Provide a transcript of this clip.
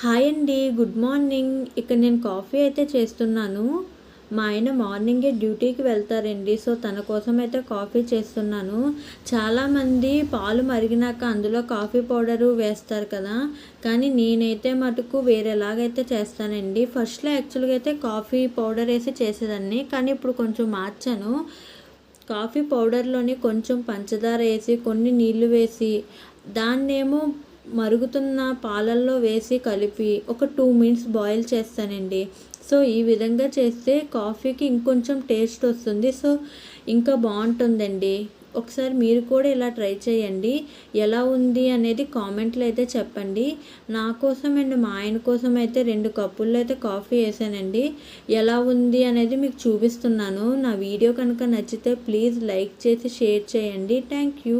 Hi అండి good morning. ఇక్కడ నేను కాఫీ అయితే చేస్తున్నాను. మా ఆయన మార్నింగే డ్యూటీకి వెళ్తారండి సో తన కోసం అయితే కాఫీ చేస్తున్నాను. చాలామంది పాలు మరిగినాక అందులో కాఫీ పౌడరు వేస్తారు కదా కానీ నేనైతే మటుకు వేరేలాగైతే చేస్తానండి. ఫస్ట్లో యాక్చువల్గా అయితే కాఫీ పౌడర్ వేసి చేసేదాన్ని కానీ ఇప్పుడు కొంచెం మార్చాను. కాఫీ పౌడర్లోని కొంచెం పంచదార వేసి కొన్ని నీళ్ళు వేసి దాన్నేమో మరుగుతున్న పాలల్లో వేసి కలిపి ఒక టూ మినిట్స్ బాయిల్ చేస్తానండి. సో ఈ విధంగా చేస్తే కాఫీకి ఇంకొంచెం టేస్ట్ వస్తుంది. సో ఇంకా బాగుంటుందండి. ఒకసారి మీరు కూడా ఇలా ట్రై చేయండి. ఎలా ఉంది అనేది కామెంట్లో అయితే చెప్పండి. నా కోసం అండ్ మా ఆయన కోసం అయితే రెండు కప్పుల్లో అయితే కాఫీ వేసానండి. ఎలా ఉంది అనేది మీకు చూపిస్తున్నాను. నా వీడియో కనుక నచ్చితే ప్లీజ్ లైక్ చేసి షేర్ చేయండి. Thank you.